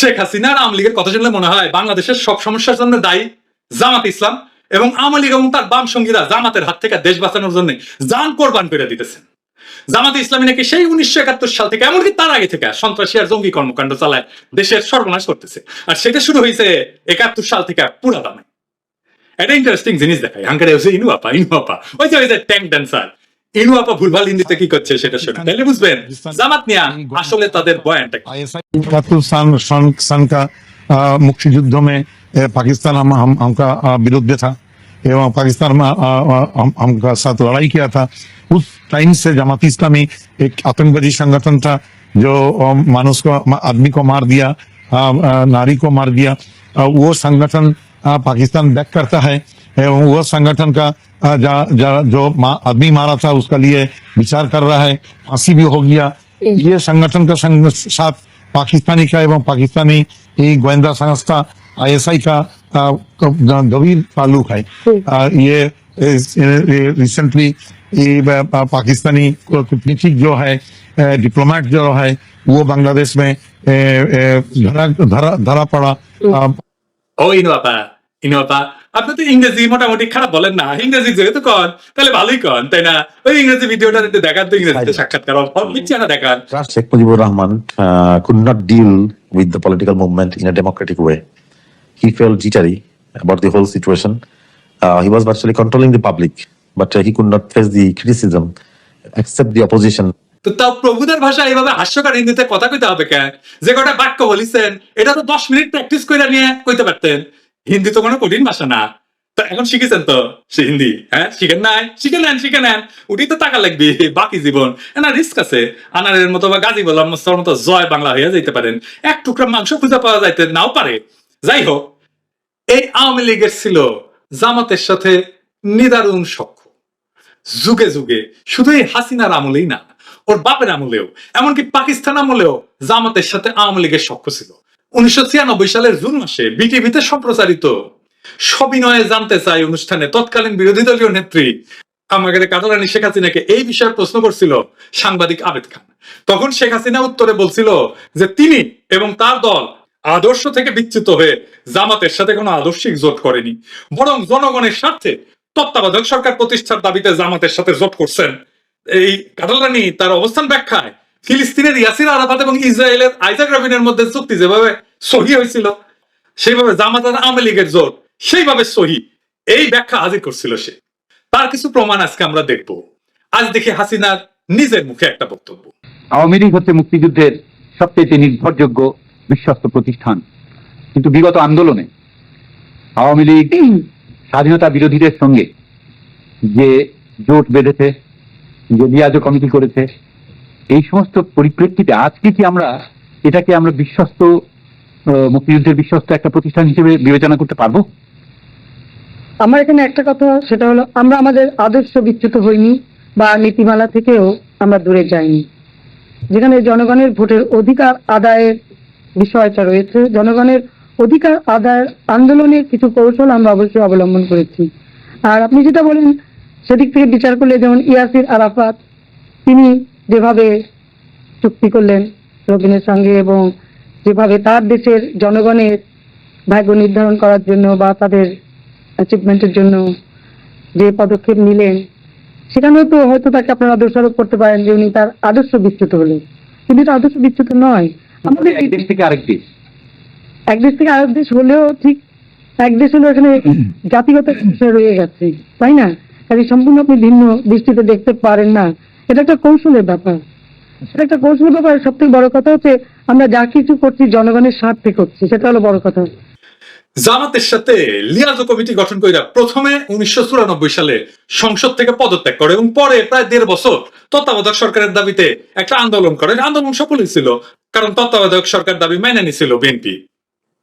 শেখ হাসিনার আওয়ামী লীগের কথা শুনলে মনে হয় বাংলাদেশের সব সমস্যার জন্য দায়ী জামাত ইসলাম এবং আওয়ামী লীগ এবং তার বাম সঙ্গীরা জামাতের হাত থেকে দেশ বাঁচানোর জন্য যান কোরবান করে দিতেছেন। জামাতে ইসলামী নাকি সেই উনিশশো একাত্তর সাল থেকে, এমনকি তার আগে থেকে সন্ত্রাসী আর জঙ্গি কর্মকাণ্ড চালায় দেশের সর্বনাশ করতেছে। আর সেটা শুরু হয়েছে একাত্তর সাল থেকে পুরা দামে এটা ইন্টারেস্টিং জিনিস দেখায় হাঙ্কারে হচ্ছে ইনু আপা ইনু আপা ওই যে ওই যে ট্যাঙ্ক ড্যান্সার ইনু আপা ভুলভাল হিন্দিতে কি করছে সেটা শোনা তাহলে বুঝবেন জামাত নিয়া আসলে তাদের বয়ানটা কি। इकहत्तर सन सन सन का अ, मुक्तियुद्ध में अ, पाकिस्तान हम हम हमका अ, विरुद्ध था एवं पाकिस्तान में अ, अ, हम हमका साथ लड़ाई किया था उस टाइम से जमात इस्लामी एक आतंकवादी संगठन था जो अ, मानुष को आदमी को मार दिया अ, अ, नारी को मार दिया अ, वो संगठन अ, पाकिस्तान बैक करता है वह संगठन का जा, जा, जो मा, आदमी मारा था उसका लिए विचार कर रहा है फांसी भी हो गया। ये संगठन का संग, साथ पाकिस्तानी का एवं पाकिस्तानी गोयंदा संस्था आईएसआई का गंभीर ताल्लुक है। आ, ये, रिसेंटली पाकिस्तानी कूटनीतिक जो है डिप्लोमेट जो है वो बांग्लादेश में धरा धरा धरा पड़ा। ओ इनवापा इनवापा আপনি তো ইংরেজি মোটামুটি খারাপ বলেন না ইংরেজি যেহেতু কন তাহলে ভালোই কন তাই না ওই ইংরেজি ভিডিওটা একটু দেখান তো ইংরেজিতে সাক্ষাৎকার না দেখান Rahman uh, could not deal with the political movement in a democratic way. He felt jittery about the whole situation. Uh, he was virtually controlling the public, but uh, he could not face the criticism, accept the opposition. তো তাও প্রভুদের ভাষা এইভাবে হাস্যকর হিন্দিতে কথা কইতে হবে কেন যে কটা বাক্য বলিছেন এটা তো দশ মিনিট প্র্যাকটিস করে নিয়ে কইতে পারতেন হিন্দি তো কোনো কঠিন ভাষা না। তো এখন শিখেছেন তো সে হিন্দি? হ্যাঁ শিখেন নাই? শিখে নেন শিখে নেন। উঠি তো টাকা লাগবে, বাকি জীবন। না রিস্ক আছে। আনারের মতো বা গাজী বললাম মতো জয় বাংলা হয়ে যাইতে পারেন। এক টুকরা মাংস খুঁজে পাওয়া যাইতে নাও পারে। যাই হোক, এই আওয়ামী লীগের ছিল জামাতের সাথে নিদারুণ সখ্য। যুগে যুগে শুধু এই হাসিনার আমলেই না, ওর বাপের আমলেও, এমনকি পাকিস্তান আমলেও জামাতের সাথে আওয়ামী লীগের সখ্য ছিল। উনিশশো ছিয়ানব্বই সালের জুন মাসে বিটিভিতে সম্প্রচারিত সবিনয়ে জানতে চাই অনুষ্ঠানে তৎকালীন বিরোধী দলীয় নেত্রী আমাকে কাটারানি শেখ হাসিনাকে এই বিষয়ে প্রশ্ন করছিল সাংবাদিক আবেদ খান। তখন শেখ হাসিনা উত্তরে বলছিল যে তিনি এবং তার দল আদর্শ থেকে বিচ্যুত হয়ে জামাতের সাথে কোনো আদর্শিক জোট করেনি, বরং জনগণের স্বার্থে তত্ত্বাবধায়ক সরকার প্রতিষ্ঠার দাবিতে জামাতের সাথে জোট করছেন। এই কাটালানি তার অবস্থান ব্যাখ্যায় ফিলিস্তিনের ইয়াসির আরাফাত এবং ইসরায়েলের আইজাক রাবিনের মধ্যে চুক্তি যেভাবে সহি হয়েছিল, সেইভাবে জামাত আওয়ামী লীগের জোট সেইভাবে সহি। এই ব্যাখ্যা হাজির করছিল সে। তার কিছু প্রমাণ আজকে আমরা দেখব। আজ দেখি হাসিনার নিজের মুখে একটা বক্তব্য। আওয়ামী লীগ হচ্ছে মুক্তিযুদ্ধের সবচেয়ে নির্ভরযোগ্য বিশ্বস্ত প্রতিষ্ঠান। কিন্তু বিগত আন্দোলনে আওয়ামী লীগ স্বাধীনতা বিরোধীদের সঙ্গে যে জোট বেঁধেছে, যে লিয়াজো কমিটি করেছে এই সমস্ত পরিপ্রেক্ষিতে আজকে কি আমরা এটাকে আমরা বিশ্বস্ত মুক্তিযুদ্ধের বিশ্বস্ত একটা প্রতিষ্ঠান হিসেবে বিবেচনা করতে পারব? আমার এখানে একটা কথা, সেটা হলো আমরা আমাদের আদর্শ বিচ্যুত হইনি বা নীতিমালা থেকেও আমরা দূরে যাইনি। যেখানে জনগণের ভোটের অধিকার আদায়ের বিষয়টা রয়েছে, জনগণের অধিকার আদায়ের আন্দোলনের কিছু কৌশল আমরা অবশ্যই অবলম্বন করেছি। আর আপনি যেটা বলেন, সেদিক থেকে বিচার করলে যেমন ইয়াসির আরাফাত, তিনি যেভাবে চুক্তি করলেন রবিনের সঙ্গে এবং যেভাবে তার দেশের জনগণের ভাগ্য নির্ধারণ করার জন্য বা তাদের অ্যাচিভমেন্টের জন্য যে পদক্ষেপ নিলেন সেখানেও তো হয়তো তাকে আপনারা দোষারোপ করতে পারেন যে উনি তার আদর্শ বিচ্যুত হলেন। কিন্তু এটা আদর্শ বিচ্যুত নয়। আমাদের এক দেশ থেকে আরেক দেশ। এক দেশ থেকে আরেক দেশ হলেও ঠিক এক দেশ হলেও এখানে জাতিগত রয়ে গেছে তাই না? কাজে সম্পূর্ণ আপনি ভিন্ন দৃষ্টিতে দেখতে পারেন না। এটা একটা কৌশলের ব্যাপার। এটা একটা কৌশলের ব্যাপার। সব থেকে বড় কথা হচ্ছে, আমরা যা কিছু করছি, জনগণের স্বার্থে করছি। সেটা হলো বড় কথা। জামাতের সাথে লিয়াজো কমিটি গঠন করে প্রথমে উনিশশো চুরানব্বই সালে সংসদ থেকে পদত্যাগ করে এবং পরে প্রায় দেড় বছর তত্ত্বাবধায়ক সরকারের দাবিতে একটা আন্দোলন করে। আন্দোলন সফল হয়েছিল কারণ তত্ত্বাবধায়ক সরকার দাবি মেনে নিছিল বিএনপি।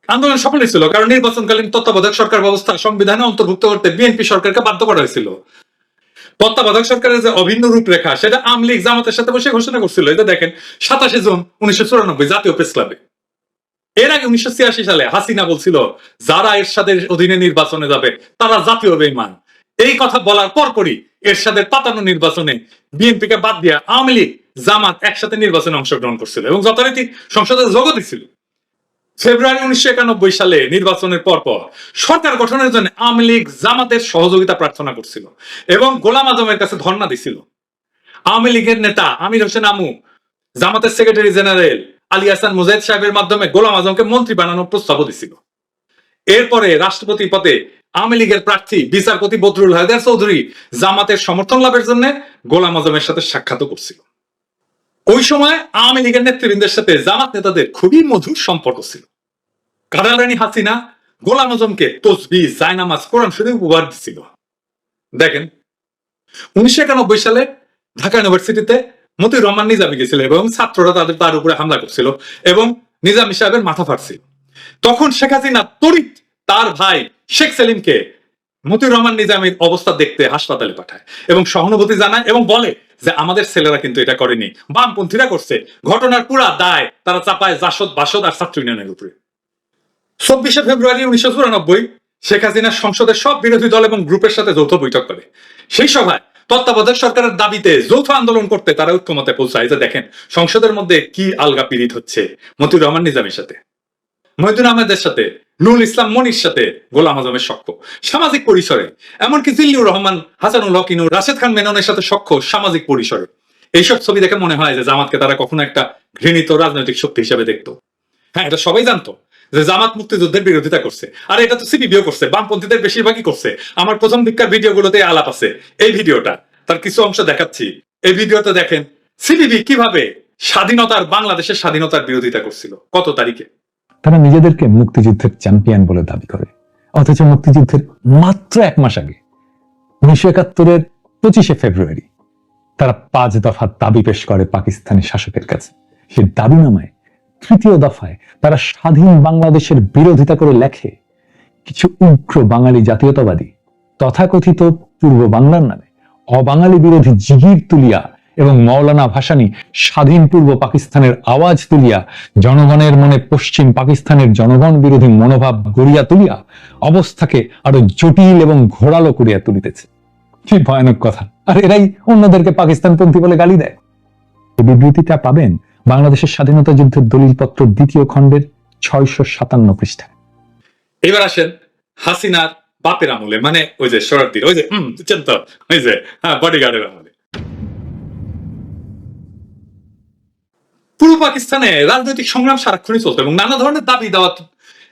আন্দোলন সফল হয়েছিল কারণ নির্বাচনকালীন তত্ত্বাবধায়ক সরকার ব্যবস্থা সংবিধানে অন্তর্ভুক্ত করতে বিএনপি সরকারকে বাধ্য করা হয়েছিল। তত্ত্বাবধায়ক সরকারের যে অভিন্ন রূপরেখা, সেটা আওয়ামী লীগ জামাতের সাথে বসে ঘোষণা করছিল। এটা দেখেন, সাতাশে জুন উনিশশো চুরানব্বই জাতীয় প্রেস ক্লাবে। এর আগে উনিশশো ছিয়াশি সালে হাসিনা বলছিল, যারা এরশাদের অধীনে নির্বাচনে যাবে, তারা জাতীয় বেইমান। এই কথা বলার পর পরপরই এরশাদের পাতানো নির্বাচনে বিএনপিকে বাদ দিয়া আওয়ামী লীগ, জামাত একসাথে নির্বাচনে অংশগ্রহণ করছিল এবং যথারীতি সংসদে যোগ দিছিল। ফেব্রুয়ারি উনিশশো একানব্বই সালে নির্বাচনের পর পর সরকার গঠনের জন্য আওয়ামী লীগ জামাতের সহযোগিতা প্রার্থনা করছিল এবং গোলাম আজমের কাছে ধর্ণা দিছিল। আওয়ামী লীগের নেতা আমির হোসেন আমু, জামাতের সেক্রেটারি জেনারেল আলী হাসান মুজাহিদ সাহেবের মাধ্যমে গোলাম আজমকে মন্ত্রী বানানোর প্রস্তাবও দিছিল। এরপরে রাষ্ট্রপতি পদে আওয়ামী লীগের প্রার্থী বিচারপতি বদরুল হায়দার চৌধুরী জামাতের সমর্থন লাভের জন্য গোলাম আজমের সাথে সাক্ষাৎও করছিল। ওই সময় আওয়ামী লীগের নেতৃবৃন্দের সাথে জামাত নেতাদের খুবই মধুর সম্পর্ক ছিল। কারারানী হাসিনা, গোলাম আজমকে তসবি, জায়নামাজ, কোরআন শরীফ উপহার দিছিল। দেখেন, উনিশশো একানব্বই সালে ঢাকা ইউনিভার্সিটিতে মতিউর রহমান নিজামী গেছিল এবং ছাত্ররা তাদের তার উপরে হামলা করছিল এবং নিজামী সাহেবের মাথা ফাটছিল। তখন শেখ হাসিনা তড়িৎ তার ভাই শেখ সেলিমকে মতিউর রহমান নিজামীর অবস্থা দেখতে হাসপাতালে পাঠায় এবং সহানুভূতি জানায় এবং বলে যে আমাদের ছেলেরা কিন্তু এটা করেনি। বামপন্থীরা করছে। ঘটনার পুরা দায় তারা চাপায় জাসদ, বাসদ আর ছাত্র ইউনিয়নের উপরে। চব্বিশে ফেব্রুয়ারি উনিশশো চুরানব্বই শেখ হাসিনা সংসদের সব বিরোধী দল এবং গ্রুপের সাথে যৌথ বৈঠক করে। সেই সভায় তত্ত্বাবধায়ক সরকারের দাবিতে যৌথ আন্দোলন করতে তারা ঐক্যমতে পৌঁছায়। যে দেখেন, সংসদের মধ্যে কি আলগা পীড়িত হচ্ছে মতিউর রহমান নিজামের সাথে। মহিদুল আহমেদের সাথে, নুরুল ইসলাম মনির সাথে গোলাম আজমের সখ্য। সামাজিক পরিসরে, এমনকি জিল্লুর রহমান, হাসানুল হক ইনু রাশেদ খান মেননের সাথে সখ্য সামাজিক পরিসরে। এইসব ছবি দেখে মনে হয় যে জামাতকে তারা কখনো একটা ঘৃণিত রাজনৈতিক শক্তি হিসেবে দেখতো। হ্যাঁ এটা সবাই জানতো যে জামাত মুক্তিযুদ্ধের বিরোধিতা করছে। আর এটা তো সিপিবিও করছে, বামপন্থীদের বেশিরভাগই করছে। আমার প্রথম দিককার ভিডিওগুলোতে আলাপ আছে, এই ভিডিওটা। তার কিছু অংশ দেখাচ্ছি। এই ভিডিওতে দেখেন, সিপিবি কীভাবে স্বাধীনতার, বাংলাদেশের স্বাধীনতার বিরোধিতা করছিল, কত তারিখে? তারা নিজেদেরকে মুক্তিযুদ্ধের চ্যাম্পিয়ন বলে দাবি করে। অথচ মুক্তিযুদ্ধের মাত্র এক মাস আগে, উনিশশো একাত্তরের পঁচিশে ফেব্রুয়ারি, তারা পাঁচ দফা দাবি পেশ করে পাকিস্তানি শাসকের কাছে। সে দাবিনামায় তৃতীয় দফায় তারা স্বাধীন বাংলাদেশের বিরোধিতা করে লেখে, কিছু উগ্র বাঙালি জাতীয়তাবাদী তথাকথিত পূর্ব বাংলার নামে অবাঙালি বিরোধী জিগির তুলিয়া এবং মৌলানা ভাসানী স্বাধীন পূর্ব পাকিস্তানের আওয়াজ তুলিয়া, জনগণের মনে পশ্চিম পাকিস্তানের জনগণ বিরোধী মনোভাব গড়িয়া তুলিয়া অবস্থাকে আরও জটিল এবং ঘোরালো করিয়া তুলিতেছে। কি ভয়ানক কথা। আর এরাই অন্যদেরকে পাকিস্তানপন্থী বলে গালি দেয়। এই বিবৃতিটা পাবেন বাংলাদেশের স্বাধীনতা যুদ্ধের দলিলপত্র দ্বিতীয় খণ্ডের ছয়শো সাতান্ন পৃষ্ঠায়। এবার আসেন হাসিনার বাপের আমলে মানে ওই যে শরদ্দির ওই যে, হম বুঝছেন তো ওই যে হ্যাঁ বডিগার্ডের আমলে। পূর্ব পাকিস্তানে রাজনৈতিক সংগ্রাম সারাক্ষণই চলতো এবং নানা ধরনের দাবি দাওয়া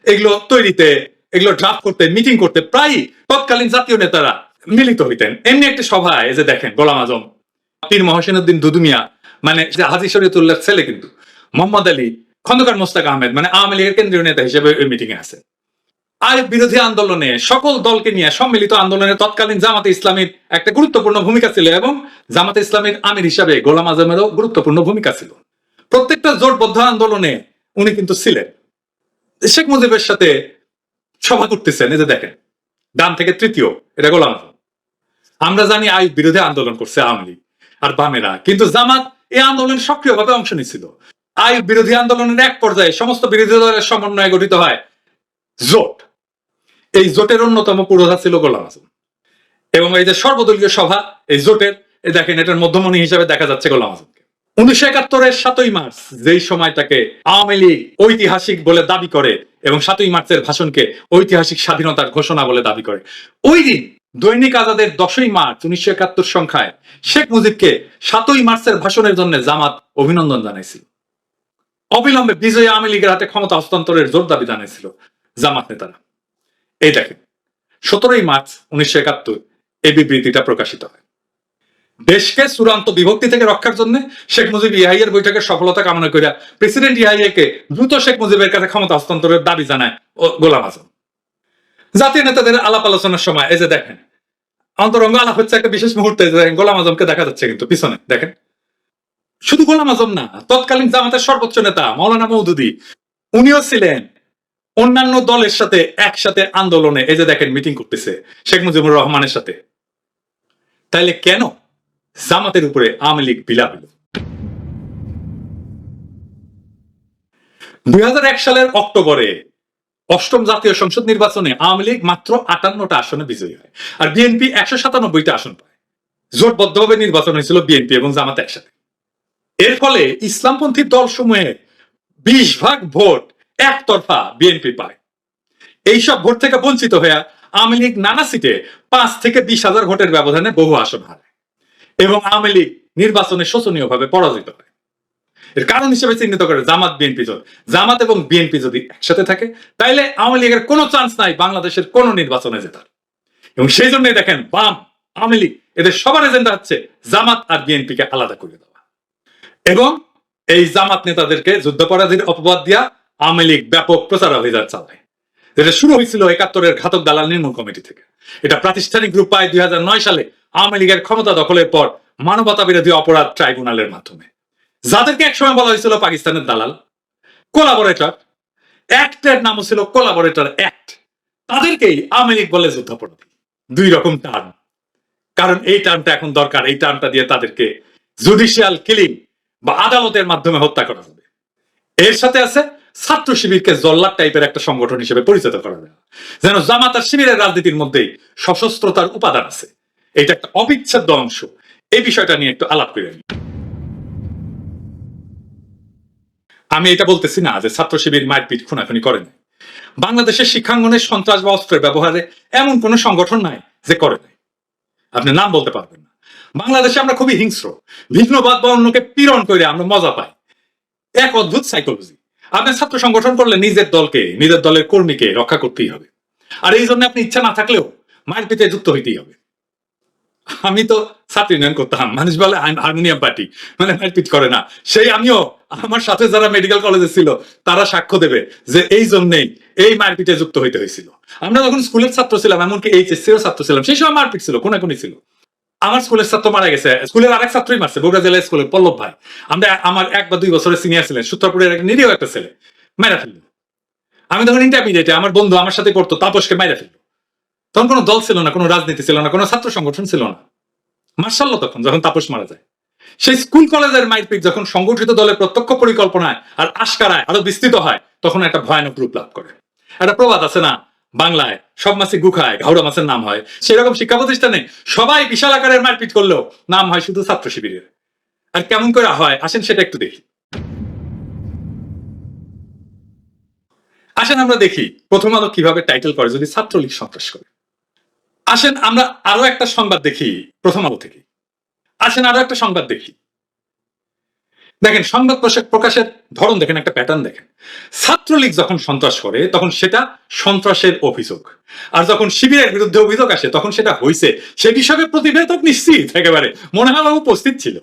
এগুলো তৈরিতে, এগুলো ড্রাফট করতে মিটিং করতে প্রায় তৎকালীন জাতীয় নেতারা মিলিত হইতেন। এমনি একটা সভায় যে দেখেন, গোলাম আজম, পীর মহসিন উদ্দিন দুদুমিয়া মানে হাজি শরীয়তুল্লাহ ছেলে কিন্তু, মোহাম্মদ আলী, খন্দকার মোস্তাক আহমেদ মানে আওয়ামী লীগের কেন্দ্রীয় নেতা হিসেবে ওই মিটিং এ আছে। আইন বিরোধী আন্দোলনে সকল দলকে নিয়ে সম্মিলিত আন্দোলনে তৎকালীন জামাতে ইসলামীর একটা গুরুত্বপূর্ণ ভূমিকা ছিল এবং জামাতে ইসলামীর আমির হিসাবে গোলাম আজমেরও গুরুত্বপূর্ণ ভূমিকা ছিল। প্রত্যেকটা জোটবদ্ধ আন্দোলনে উনি কিন্তু ছিলেন। শেখ মুজিবের সাথে সভা করতেছেন, এই যে দেখেন, ডান থেকে তৃতীয়, এটা গোলাম আমরা জানি আইন বিরোধী আন্দোলন করছে আওয়ামী লীগ আর বামেরা, কিন্তু জামাত এই আন্দোলনে সক্রিয়ভাবে অংশ নিচ্ছিল আইন বিরোধী আন্দোলনের এক পর্যায়ে সমস্ত বিরোধী দলের সমন্বয়ে গঠিত হয় জোট। এই জোটের অন্যতম পুরোধা ছিল গোলাম আজম এবং এই যে সর্বদলীয় সভা, এই জোটের দেখেন, এটার মধ্যমণি হিসাবে দেখা যাচ্ছে গোলাম আজমকে উনিশশো একাত্তরের সাতই মার্চ, যেই সময়টাকে আওয়ামী লীগ ঐতিহাসিক বলে দাবি করে এবং সাতই মার্চের ভাষণকে ঐতিহাসিক স্বাধীনতার ঘোষণা বলে দাবি করে। ওই দিন দৈনিক আজাদের দশই মার্চ উনিশশো একাত্তর সংখ্যায় শেখ মুজিবকে সাতই মার্চের ভাষণের জন্য জামাত অভিনন্দন জানাইছিল। অবিলম্বে বিজয়ী আওয়ামী লীগের হাতে ক্ষমতা হস্তান্তরের জোর দাবি জানিয়েছিল জামাত নেতারা। এই দেখেন, সতেরোই মার্চ উনিশশো একাত্তর এই বিবৃতিটা প্রকাশিত হয়। দেশকে চূড়ান্ত বিভক্তি থেকে রক্ষার জন্য শেখ মুজিব ইহাইয়ের বৈঠকের সফলতা কামনা করিয়া প্রেসিডেন্ট ইহাইয়াকে দ্রুত শেখ মুজিবের কাছে ক্ষমতা হস্তান্তরের দাবি জানায় গোলাম আজম। জাতীয় নেতাদের আলাপ আলোচনার সময়, এই যে দেখেন, অন্তরঙ্গ আলাপ হচ্ছে একটা বিশেষ মুহূর্তে গোলাম আজমকে দেখা যাচ্ছে কিন্তু পিছনে, দেখেন। শুধু গোলাম আজম না, তৎকালীন জামাতের সর্বোচ্চ নেতা মৌলানা মৌদুদি উনিও ছিলেন অন্যান্য দলের সাথে একসাথে আন্দোলনে, এই যে দেখেন, মিটিং করতেছে শেখ মুজিবুর রহমানের সাথে। তাইলে কেন জামাতের উপরে আওয়ামী লীগ বিলাপিল। দুই সালের অক্টোবরে অষ্টম জাতীয় সংসদ নির্বাচনে আওয়ামী লীগ মাত্র আটান্নটা আসনে বিজয়ী হয় আর বিএনপি একশো সাতানব্বইটা আসন পায়। জোটবদ্ধভাবে নির্বাচন হয়েছিল বিএনপি এবং জামাত একসাথে। এর ফলে ইসলামপন্থী দলসমূহে বিশ ভাগ ভোট একতরফা বিএনপি পায়। এইসব ভোট থেকে বঞ্চিত হয়ে আওয়ামী লীগ নানা সিটে পাঁচ থেকে বিশ হাজার ভোটের ব্যবধানে বহু আসন হারায় এবং আওয়ামী লীগ নির্বাচনে শোচনীয়ভাবে পরাজিত হয়। এর কারণ হিসেবে চিহ্নিত করে জামাত, বিএনপি জোট জামাত এবং বিএনপি যদি একসাথে থাকে, তাইলে আওয়ামী লীগের কোনো চান্স নাই বাংলাদেশের কোনো নির্বাচনে জেতার। এবং সেই জন্যই দেখেন, বাম আওয়ামী লীগ এদের সবার এজেন্ডা হচ্ছে জামাত আর বিএনপিকে আলাদা করে দেওয়া। এবং এই জামাত নেতাদেরকে যুদ্ধাপরাধীর অপবাদ দিয়া আওয়ামী লীগ ব্যাপক প্রচার অভিযান চালায়। যেটা শুরু হয়েছিল একাত্তরের ঘাতক দালাল নির্মূল কমিটি থেকে। এটা প্রাতিষ্ঠানিক রূপ পায় দুই সালে আওয়ামী লীগের ক্ষমতা দখলের পর মানবতা বিরোধী অপরাধ ট্রাইব্যুনালের মাধ্যমে। যাদেরকে একসময় বলা হয়েছিল পাকিস্তানের দালাল কোলাবরেটর অ্যাক্টের নামও ছিল কোলাবরেটর অ্যাক্ট তাদেরকেই আওয়ামী লীগ বলে যুদ্ধাপরাধী। দুই রকম টার্ম। কারণ এই টার্মটা এখন দরকার, এই টার্মটা দিয়ে তাদেরকে জুডিশিয়াল কিলিং বা আদালতের মাধ্যমে হত্যা করা যাবে এর সাথে আছে ছাত্র শিবিরকে জল্লাদ টাইপের একটা সংগঠন হিসেবে পরিচিত করা যায়। যেন জামাত আর শিবিরের রাজনীতির মধ্যেই সশস্ত্রতার উপাদান আছে। এটা একটা অবিচ্ছেদ্য অংশ। এই বিষয়টা নিয়ে একটু আলাপ করে। আমি এটা বলতেছি না যে ছাত্র শিবির মারপিট খুনাখুনি করে নাই। বাংলাদেশের শিক্ষাঙ্গনের সন্ত্রাস বা অস্ত্রের ব্যবহারে এমন কোন সংগঠন নাই যে করে নাই। আপনি নাম বলতে পারবেন না। বাংলাদেশে আমরা খুবই হিংস্র, ভিন্নবাদ বা অন্যকে পীড়ন করে আমরা মজা পাই। এক অদ্ভুত সাইকোলজি আপনি ছাত্র সংগঠন করলে নিজের দলকে, নিজের দলের কর্মীকে রক্ষা করতেই হবে। আর এই জন্য আপনি ইচ্ছা না থাকলেও মায়ের যুক্ত হইতেই হবে। আমি তো ছাত্র ইউনিয়ন করতাম, মানুষ বলে হারমোনিয়াম পার্টি। মানে মারপিট করে না। সেই আমিও, আমার সাথে যারা মেডিকেল কলেজে ছিল, তারা সাক্ষ্য দেবে যে এই জন্যই এই মারপিটে যুক্ত হইতে হয়েছিল। আমরা যখন স্কুলের ছাত্র ছিলাম, এমনকি এইচএসসি এর ছাত্র ছিলাম, সেই সময় মারপিট ছিল, কোনাকুনি ছিল। আমার স্কুলের ছাত্র মারা গেছে। স্কুলের আরেক ছাত্রই মারছে, বগুড়া জেলা স্কুলের পল্লব ভাই। আমরা আমার এক বা দুই বছরের সিনিয়র ছিলেন, সূত্রপুরের এক নিরীহ একটা ছেলে মেরা ফেলল। আমি তখন ইন্টারমিডিয়েটে আমার বন্ধু আমার সাথে করতো তাপসকে মাইরা ফেলল। তখন কোনো দল ছিল না, কোনো রাজনীতি ছিল না, কোনো ছাত্র সংগঠন ছিল না। মার্শাল্ল তখন, যখন তাপস মারা যায়। সেই স্কুল কলেজের মাইরপিট যখন সংগঠিত দলের প্রত্যক্ষ পরিকল্পনায় আর আশকারায় আরও বিস্তৃত হয়, তখন একটা ভয়ানক রূপ লাভ করে। একটা প্রবাদ আছে না বাংলায় সব মাছে গুখায় ঘাউড়া মাছের নাম হয়। সেরকম শিক্ষা প্রতিষ্ঠানে সবাই বিশাল আকারের মারপিট করলেও নাম হয় শুধু ছাত্র শিবিরের। আর কেমন করে হয়, আসেন সেটা একটু দেখি। আসেন আমরা দেখি, প্রথম আলো কীভাবে টাইটেল করে যদি ছাত্রলীগ সন্ত্রাস করে। আসেন আমরা আরও একটা সংবাদ দেখি, প্রথম আলো থেকে। আসেন আরও একটা সংবাদ দেখি। দেখেন, সংবাদ প্রকাশের ধরন দেখেন, একটা প্যাটার্ন দেখেন। ছাত্রলীগ যখন সন্ত্রাস করে, তখন সেটা সন্ত্রাসের অভিযোগ। আর যখন শিবিরের বিরুদ্ধে অভিযোগ আসে, তখন সেটা হয়েছে সে বিষয়ে প্রতিবেদক নিশ্চিত একেবারে। মনে হয় উপস্থিত ছিল।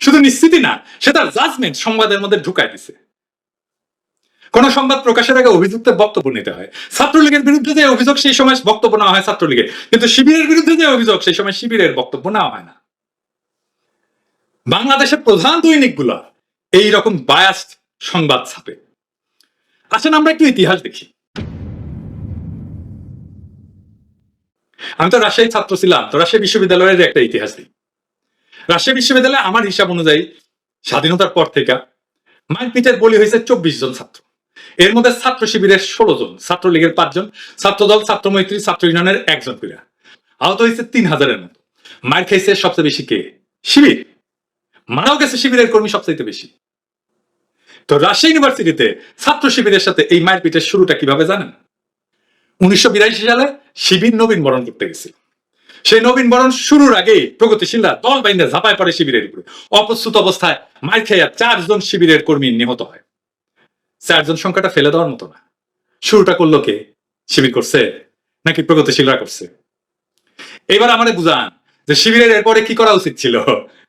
শুধু নিশ্চিতই না, সে তার জাজমেন্ট সংবাদের মধ্যে ঢুকায় দিছে। কোন সংবাদ প্রকাশের আগে অভিযুক্তের বক্তব্য নিতে হয়। ছাত্রলীগের বিরুদ্ধে যে অভিযোগ, সেই সময় বক্তব্য নেওয়া হয় ছাত্রলীগের। কিন্তু শিবিরের বিরুদ্ধে যে অভিযোগ, সেই সময় শিবিরের বক্তব্য নেওয়া হয় না। বাংলাদেশের প্রধান দৈনিকগুলা এই রকম বায়াস্ট সংবাদ ছাপে। আসেন আমরা একটু ইতিহাস দেখি। আমি তো রাজশাহী ছাত্র ছিলাম, তো রাজশাহী বিশ্ববিদ্যালয়ের একটা ইতিহাস দিই। রাজশাহী বিশ্ববিদ্যালয়ে আমার হিসাব অনুযায়ী স্বাধীনতার পর থেকে মারপিটের বলি হয়েছে চব্বিশ জন ছাত্র। এর মধ্যে ছাত্র শিবিরের ষোলো জন, ছাত্রলীগের পাঁচজন ছাত্রদল ছাত্র মৈত্রী ছাত্র ইউনিয়নের একজন করে আহত হয়েছে তিন হাজারের মতো। মার খাইছে সবচেয়ে বেশি কে? শিবির। মারাও গেছে শিবিরের কর্মী সবচেয়ে বেশি। তো রাজশাহী ইউনিভার্সিটিতে ছাত্র শিবিরের সাথে এই মারপিটের শুরুটা কীভাবে জানেন? উনিশশো বিরাশি সালে শিবির নবীন বরণ করতে গেছিল। সেই নবীন বরণ শুরুর আগে প্রগতিশীলরা দল বাইন্দা ঝাঁপায় পড়ে শিবিরের উপরে। অপ্রস্তুত অবস্থায় মার খেয়া চারজন শিবিরের কর্মী নিহত হয়। চারজন সংখ্যাটা ফেলে দেওয়ার মতো না। শুরুটা করল কে? শিবির করছে নাকি প্রগতিশীলরা করছে? এবার আমাদের বুঝান যে শিবিরের এরপরে কি করা উচিত ছিল?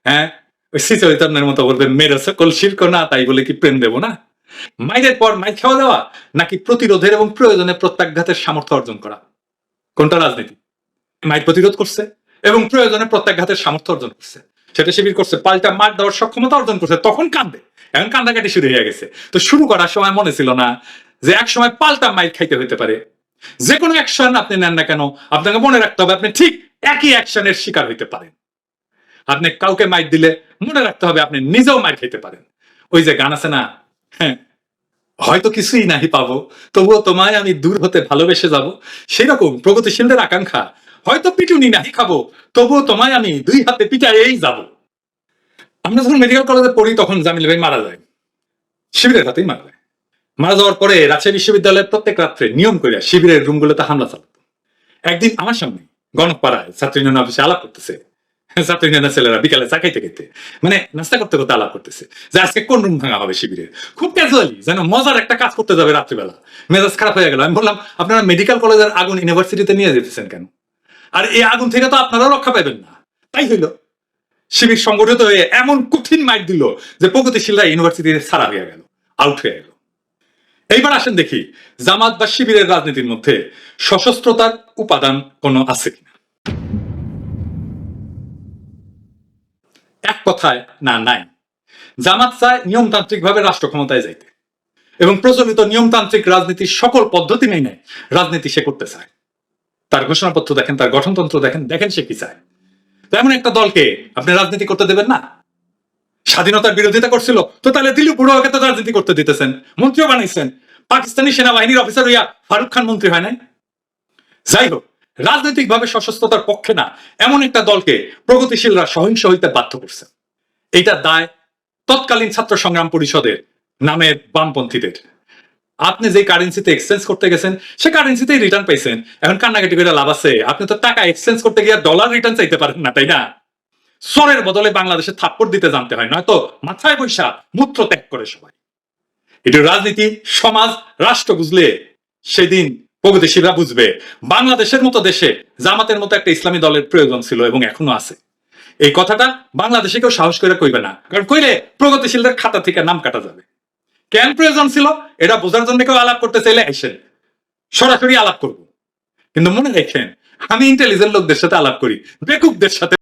হ্যাঁ? চৈতন্যের মতো বলবে মেরে সকল শিল্প না তাই বলে কি প্রেম দেবো না? মাইরের পর মাইর খাওয়া দেওয়া, নাকি প্রতিরোধের এবং প্রয়োজনে প্রত্যাঘাতের সামর্থ্য অর্জন করা? কোনটা রাজনীতি? মাইর প্রতিরোধ করছে এবং প্রয়োজনে প্রত্যাঘাতের সামর্থ্য অর্জন করছে। সেটা শিবির করছে, পাল্টা মার দেওয়ার সক্ষমতা অর্জন করছে, তখন কান্দে এখন কান্দাকাটি শুরু হয়ে গেছে। তো শুরু করার সময় মনে ছিল না যে এক সময় পাল্টা মাইর খাইতে হইতে পারে। যে কোনো অ্যাকশন আপনি নেন না কেন, আপনাকে মনে রাখতে হবে আপনি ঠিক একই অ্যাকশনের শিকার হইতে পারেন। আপনি কাউকে মাইর দিলে মনে রাখতে হবে আপনি নিজেও মাইর খেতে পারেন। ওই যে গান আছে না? হ্যাঁ হয়তো কিছুই নাহি পাবো, তবুও তোমায় আমি দূর হতে ভালোবেসে যাব। সেরকম প্রগতিশীলদের আকাঙ্ক্ষা। হয়তো পিটুনি নাহি খাব, তবুও তোমায় আমি দুই হাতে পিটাইয়েই যাব। আমরা যখন মেডিকেল কলেজে পড়ি, তখন জামিল ভাই মারা যায়। শিবিরের হাতেই মারা যায়। মারা যাওয়ার পরে রাজশাহী বিশ্ববিদ্যালয়ের প্রত্যেক রাত্রে নিয়ম করে শিবিরের রুমগুলোতে হামলা চালাতো। একদিন আমার সামনে গণপাড়ায় ছাত্র অফিসে আলাপ করতেছে। ছেলেরা বিকালে চা খাইতে মানে নাস্তা করতে করতে আলাপ করতেছে যে আজকে কোন রুম ভাঙা হবে খুব ক্যাজুয়ালি যেন মজার একটা কাজ করতে যাবে রাত্রিবেলা মেজাজ খারাপ হয়ে গেল আমি বললাম আপনারা মেডিকেল কলেজের আগুন ইউনিভার্সিটিতে নিয়ে যেতেছেন কেন আর এই আগুন থেকে তো আপনারা রক্ষা পাবেন না তাই হইল শিবির সংগঠিত হয়ে এমন কঠিন মাইট দিল যে প্রগতিশীলরা ইউনিভার্সিটিতে ছাড়া হয়ে গেল আউট হয়ে গেল এইবার আসেন দেখি জামাত বা শিবিরের রাজনীতির মধ্যে সশস্ত্রতার উপাদান কোনো আছে কিনা এক কথায় না, নাই। জামাত চায় নিয়মতান্ত্রিক ভাবে রাষ্ট্র ক্ষমতায় যাইতে। এবং প্রচলিত নিয়মতান্ত্রিক রাজনীতির সকল পদ্ধতি মেনে রাজনীতি সে করতে চায়। তার ঘোষণাপত্র দেখেন, তার গঠনতন্ত্র দেখেন দেখেন সে কি চায়। তো এমন একটা দলকে আপনি রাজনীতি করতে দেবেন না? স্বাধীনতার বিরোধিতা করছিল, তো তাহলে দিলীপ বুড়োকে তো রাজনীতি করতে দিতেছেন, মন্ত্রীও বানাইছেন। পাকিস্তানি সেনাবাহিনীর অফিসার হইয়া ফারুক খান মন্ত্রী হয় নাই? যাই হোক রাজনৈতিকভাবে সশস্ত্রতার পক্ষে না, এমন একটা দলকে প্রগতিশীলরা সহিংস হইতে বাধ্য করছে। এটা দায় তৎকালীন ছাত্র সংগ্রাম পরিষদের নামের বামপন্থীদের। আপনি যে কারেন্সিতে এক্সচেঞ্জ করতে গেছেন, সে কারেন্সিতেই রিটার্ন পাইছেন। এখন কান্নাকাটি করে লাভ আছে। আপনি তো টাকা এক্সচেঞ্জ করতে গিয়ে ডলার রিটার্ন চাইতে পারেন না, তাই না? সরের বদলে বাংলাদেশে থাপ্পড় দিতে জানতে হয়, নয়তো মাথায় বৈশা মূত্র ত্যাগ করে সবাই। এটা রাজনীতি, সমাজ, রাষ্ট্র বুঝলে সেদিন প্রগতিশীলরা বুঝবে, বাংলাদেশের মতো দেশে জামাতের মতো একটা ইসলামী দলের প্রয়োজন ছিল এবং এখনও আছে। এই কথাটা বাংলাদেশে কেউ সাহস করে কইবে না, কারণ কইলে প্রগতিশীলদের খাতা থেকে নাম কাটা যাবে। কেন প্রয়োজন ছিল? এটা বোঝার জন্য কেউ আলাপ করতে চাইলে আসেন সরাসরি আলাপ করব। কিন্তু মনে রেখেন, আমি ইন্টেলিজেন্ট লোকদের সাথে আলাপ করি, বেকুবদের সাথে